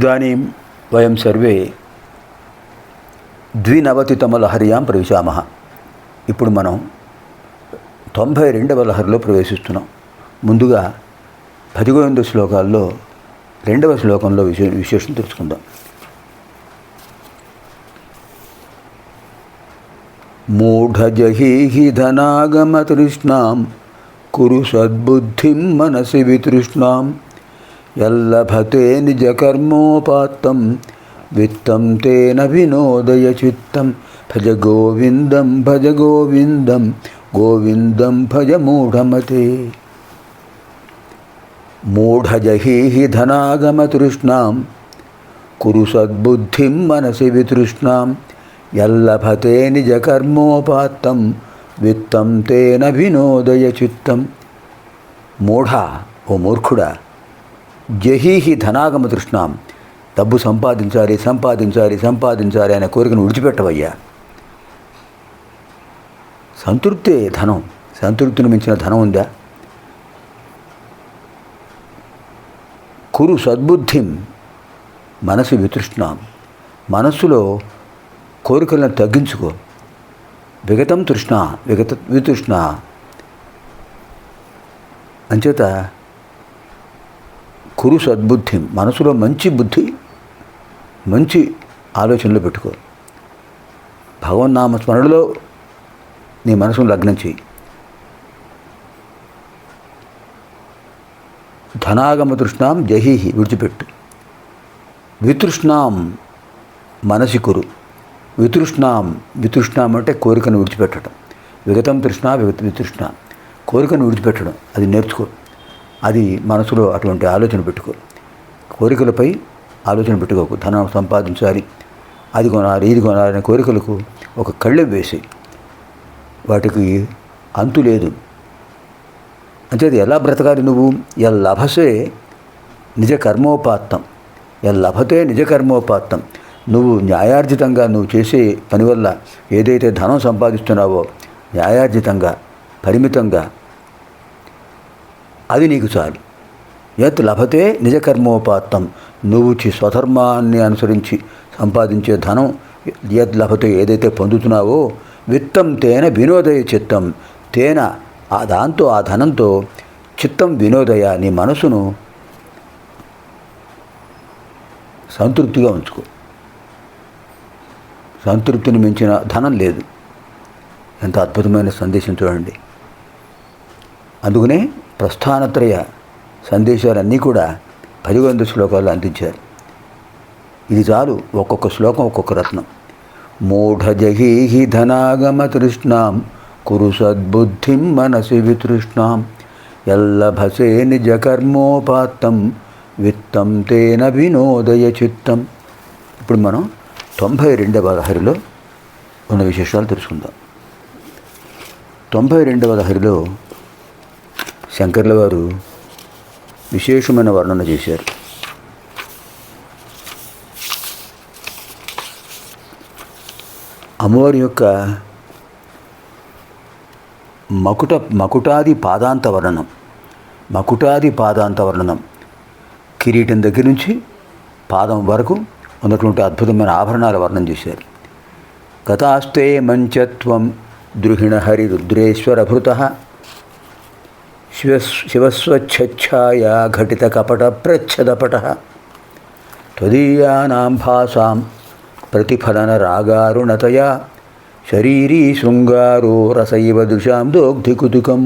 ఇదానీం వయం సర్వే ద్వినవతితమ లహర్యాం ప్రవేశామహ ఇప్పుడు మనం తొంభై రెండవ లహరిలో ప్రవేశిస్తున్నాం ముందుగా పదిగోవింద శ్లోకాల్లో రెండవ శ్లోకంలో విశే విశేషం తెలుసుకుందాం మూఢజహీహి ధనాగమతృష్ణాం కురు సద్బుద్ధిం మనసి వితృష్ణాం యల్లభతే నిజకర్మోపాత్తం విత్తం తేన వినోదయ చిత్తం భజ గోవిందం భజ గోవిందం గోవిందం భజ మూఢమతే. మూఢజహీహి ధనాగమతృష్ణాం కురు సద్బుద్ధిం మనసి వితృష్ణాం. యల్లభతే నిజకర్మోపాత్తం విత్తం తేన వినోదయ చిత్తం మూఢ ఓ మూర్ఖుడా జహీహి ధనాగమ తృష్ణాం. డబ్బు సంపాదించాలి సంపాదించాలి సంపాదించాలి అనే కోరికను విడిచిపెట్టవయ్యా. సంతృప్తే ధనం. సంతృప్తిని మించిన ధనం ఉందా? కురు సద్బుద్ధిం మనసు వితృష్ణాం. మనస్సులో కోరికలను తగ్గించుకో. విగతం తృష్ణ విగత వితృష్ణ. అంచేత కురు సద్బుద్ధి మనసులో మంచి బుద్ధి మంచి ఆలోచనలు పెట్టుకో. భగవన్నామ స్మరణలో నీ మనసును లగ్నం చేయి. ధనాగమ తృష్ణాం జహీహి విడిచిపెట్టు. వితృష్ణాం మనసి కురు. వితృష్ణాం వితృష్ణాం అంటే కోరికను విడిచిపెట్టడం. విగతం తృష్ణ విగత వితృష్ణ. కోరికను విడిచిపెట్టడం. అది నేర్చుకో. అది మనసులో అటువంటి ఆలోచన పెట్టుకో. కోరికలపై ఆలోచన పెట్టుకోకు. ధనం సంపాదించాలి. అది కొనాలి ఇది కొనాలి అనే కోరికలకు ఒక కళ్ళెం వేసి. వాటికి అంతు లేదు. అంచేది ఎలా బ్రతకాలి నువ్వు? ఎల్ లభసే నిజ కర్మోపాత్తం. ఎల్ లభతే నిజ కర్మోపాత్తం. నువ్వు న్యాయార్జితంగా నువ్వు చేసే పని వల్ల ఏదైతే ధనం సంపాదిస్తున్నావో న్యాయార్జితంగా పరిమితంగా అది నీకు చాలు. యత్ లభతే నిజకర్మోపాత్తం. నువ్వు చి స్వధర్మాన్ని అనుసరించి సంపాదించే ధనం యత్ లభతే ఏదైతే పొందుతున్నావో విత్తం తేన వినోదయ చిత్తం. తేన ఆ దాంతో ఆ ధనంతో చిత్తం వినోదయ నీ మనసును సంతృప్తిగా ఉంచుకో. సంతృప్తిని మించిన ధనం లేదు. ఎంత అద్భుతమైన సందేశం చూడండి. అందుకనే ప్రస్థానత్రయ సందేశాలన్నీ కూడా పదివంద శ్లోకాలు అందించారు ఇది చాలు ఒక్కొక్క శ్లోకం ఒక్కొక్క రత్నం. మూఢజహీహి ధనాగమ తృష్ణాం కురు సద్బుద్ధిం మనసి వితృష్ణాం ఎల్లభసే నిజ కర్మోపాత్తం విత్తం తేన వినోదయ చిత్తం. ఇప్పుడు మనం తొంభై రెండవ హరిలో ఉన్న విశేషాలు తెలుసుకుందాం. తొంభై రెండవ హరిలో శంకర్ల వారు విశేషమైన వర్ణన చేశారు. అమ్మవారి యొక్క మకుట మకుటాది పాదాంత వర్ణనం మకుటాది పాదాంత వర్ణనం కిరీటం దగ్గర నుంచి పాదం వరకు ఉన్నటువంటి అద్భుతమైన ఆభరణాల వర్ణన చేశారు. గతాస్తే మంచత్వం ద్రుహిణ హరి రుద్రేశ్వర భృత శివ శివస్వచ్ఛాయ ఘటిత కపట ప్రచ్ఛదపట త్వదీయానాం భాసాం ప్రతిఫలన రాగారుణతయా శరీరీ శృంగారో రసైవ దృశాం దోగ్ధికుతుకం.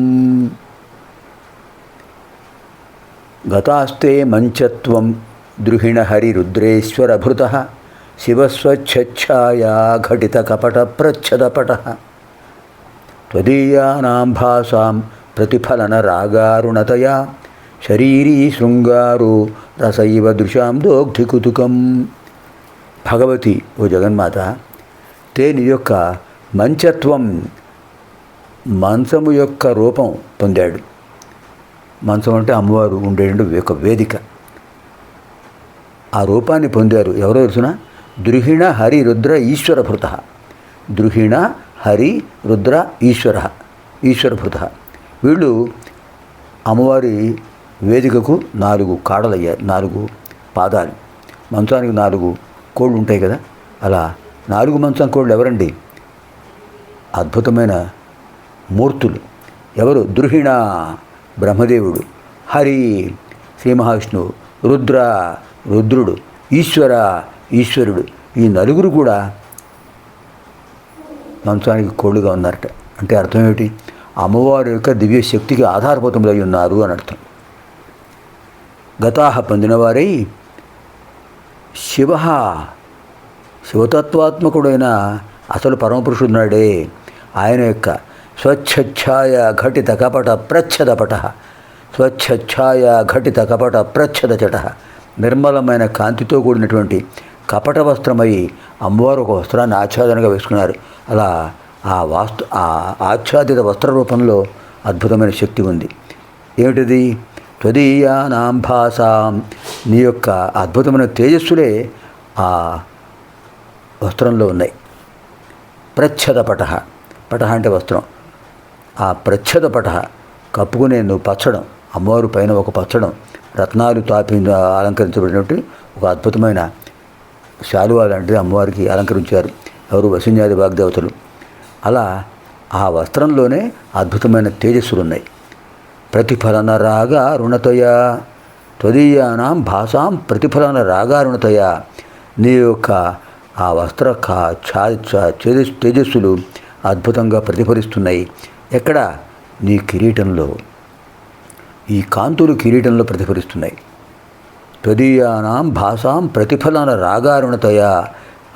గతాస్తే మంచత్వం ద్రుహిణ హరి రుద్రేశ్వర భృత శివస్వచ్ఛాయా ఘటిత కపట ప్రచ్ఛదపట త్వదీయానాం భాసాం ప్రతిఫలన రాగారుణతయా. శరీరీ శృంగారు రసైవ దృశాం దోగ్ధికుతుకం. భగవతి ఓ జగన్మాత తేని యొక్క మంచత్వం మంచము యొక్క రూపం పొందాడు. మంచం అంటే అమ్మవారు ఉండేటువంటి ఒక వేదిక. ఆ రూపాన్ని పొందారు ఎవరో తెలుసిన? ద్రుహిణ హరి రుద్ర ఈశ్వరభృత దృహిణ ద్రుహిణ హరి రుద్ర ఈశ్వర ఈశ్వరభృత వీళ్ళు అమ్మవారి వేదికకు నాలుగు కాడలయ్యారు నాలుగు పాదాలు. మంచానికి నాలుగు కోళ్ళు ఉంటాయి కదా? అలా నాలుగు మంచం కోళ్ళు ఎవరండి? అద్భుతమైన మూర్తులు. ఎవరు? ద్రుహిణ బ్రహ్మదేవుడు హరి శ్రీ మహావిష్ణువు రుద్ర రుద్రుడు ఈశ్వర ఈశ్వరుడు. ఈ నలుగురు కూడా మంచానికి కోళ్ళుగా ఉన్నారట. అంటే అర్థం ఏమిటి? అమ్మవారి యొక్క దివ్య శక్తికి ఆధారభూతములై ఉన్నారు అని అర్థం. గతాహ పొందినవారై శివ శివతత్వాత్మకుడైన అసలు పరమపురుషుడున్నాడే. ఆయన యొక్క స్వచ్ఛఛాయ ఘటిత కపట ప్రచ్ఛదపట స్వచ్ఛఛాయ ఘటిత కపట ప్రచ్ఛద చట నిర్మలమైన కాంతితో కూడినటువంటి కపట వస్త్రమై అమ్మవారు ఒక వస్త్రాన్ని ఆచ్ఛాదనగా వేసుకున్నారు. అలా ఆ వాస్తు ఆ ఆచ్ఛాదిత వస్త్ర రూపంలో అద్భుతమైన శక్తి ఉంది. ఏమిటిది? త్వదీయానాం భాసాం. నీ యొక్క అద్భుతమైన తేజస్సులే ఆ వస్త్రంలో ఉన్నాయి. ప్రచ్ఛద పటహ. పటహ అంటే వస్త్రం. ఆ ప్రచ్ఛద పటహ కప్పుకునే నువ్వు పచ్చడం అమ్మవారు పైన ఒక పచ్చడం రత్నాలు తాపి అలంకరించబడినట్టు ఒక అద్భుతమైన శాలువా లాంటిది అమ్మవారికి అలంకరించారు. ఎవరు వసున్యాది వాగ్దేవతలు. అలా ఆ వస్త్రంలోనే అద్భుతమైన తేజస్సులు ఉన్నాయి ప్రతిఫలన రాగా రుణతయ త్వదీయానాం భాషాం ప్రతిఫలన రాగా రుణతయ. నీ యొక్క ఆ వస్త్ర కా తేజస్సులు అద్భుతంగా ప్రతిఫలిస్తున్నాయి. ఎక్కడ? నీ కిరీటంలో. ఈ కాంతులు కిరీటంలో ప్రతిఫలిస్తున్నాయి. త్వదీయానాం భాషాం ప్రతిఫలన రాగారుణతయ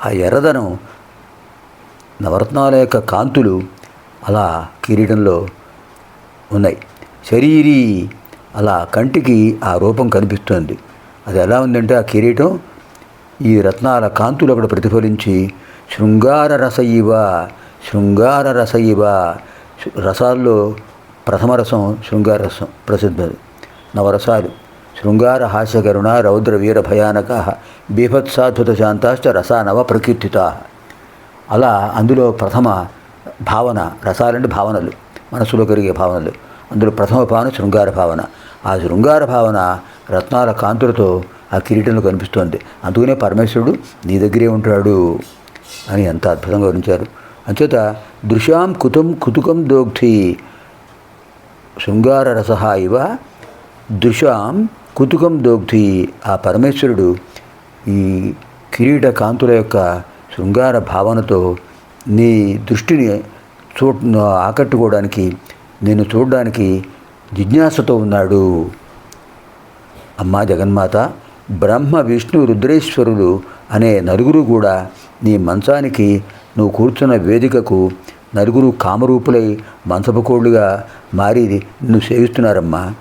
ఆ ఎర్రదనం నవరత్నాల యొక్క కాంతులు అలా కిరీటంలో ఉన్నాయి. శరీరీ అలా కంటికి ఆ రూపం కనిపిస్తుంది. అది ఎలా ఉందంటే ఆ కిరీటం ఈ రత్నాల కాంతులు అక్కడ ప్రతిఫలించి శృంగార రస ఇవ శృంగార రస ఇవ రసాల్లో ప్రథమ రసం శృంగార రసం ప్రసిద్ధది. నవరసాలు. శృంగార హాస్యకరుణ రౌద్ర వీర భయానక బీభత్సాద్భుత శాంతాశ్చ రసా నవ ప్రకీర్తిత. అలా అందులో ప్రథమ భావన రసాలంటే భావనలు మనసులో కలిగే భావనలు. అందులో ప్రథమ భావన శృంగార భావన. ఆ శృంగార భావన రత్నాల కాంతులతో ఆ కిరీటంలో కనిపిస్తోంది. అందుకనే పరమేశ్వరుడు నీ దగ్గరే ఉంటాడు అని ఎంత అద్భుతంగా వర్ణించారు అంచేత దృశ్యాం కుతుం కుతుకం దోగ్ధి శృంగార రస ఇవ దృశాం కుతుకం దోగ్ధి. ఆ పరమేశ్వరుడు ఈ కిరీట కాంతుల యొక్క శృంగార భావనతో నీ దృష్టిని చూ ఆకట్టుకోవడానికి నేను చూడడానికి జిజ్ఞాసతో ఉన్నాడు. అమ్మా జగన్మాత బ్రహ్మ విష్ణు రుద్రేశ్వరులు అనే నలుగురు కూడా నీ మంచానికి నువ్వు కూర్చున్న వేదికకు నలుగురు కామరూపులై మంచపకోళ్ళుగా మారి నిన్ను సేవిస్తున్నారమ్మా.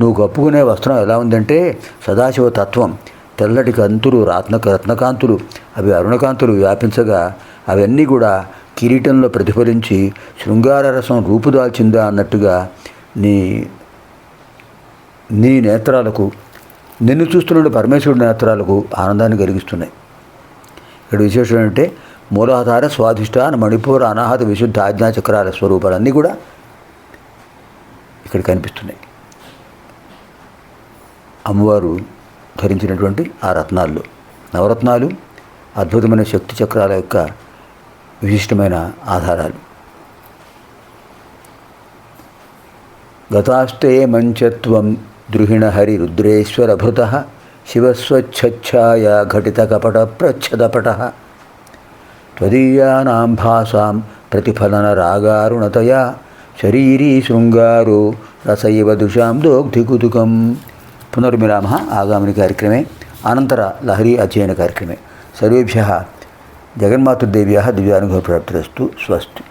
నువ్వు కప్పుకునే వస్త్రం ఎలా ఉందంటే సదాశివ తత్వం తెల్లటి కంతులు రత్న రత్నకాంతులు. అవి అరుణకాంతులు వ్యాపించగా అవన్నీ కూడా కిరీటంలో ప్రతిఫలించి శృంగార రసం రూపుదాల్చిందా అన్నట్టుగా నీ నీ నేత్రాలకు నిన్ను చూస్తున్న పరమేశ్వరుడి నేత్రాలకు ఆనందాన్ని కలిగిస్తున్నాయి. ఇక్కడ విశేషం ఏంటంటే మూలాధార స్వాధిష్టాన మణిపూర అనాహత విశుద్ధ ఆజ్ఞాచక్రాల స్వరూపాలన్నీ కూడా ఇక్కడ కనిపిస్తున్నాయి. అమ్మవారు ధరించినటువంటి ఆ రత్నాల్లో నవరత్నాలు అద్భుతమైన శక్తి చక్రాల యొక్క విశిష్టమైన ఆధారాలు. గతాస్తే మంచత్వం ద్రుహిణ హరి రుద్రేశ్వర భృత ఘటిత కపట ప్రచ్ఛదపట. త్వదీయానాం భాషాం ప్రతిఫలన రాగారుణతయా శరీరీ శృంగారో రసైవ దుషాం దోగ్ధికుతుకం. కుతుకం పునర్మిలామ ఆగామిని కార్యక్రమే అనంతర లహరీ అధ్యయన కార్యక్రమే.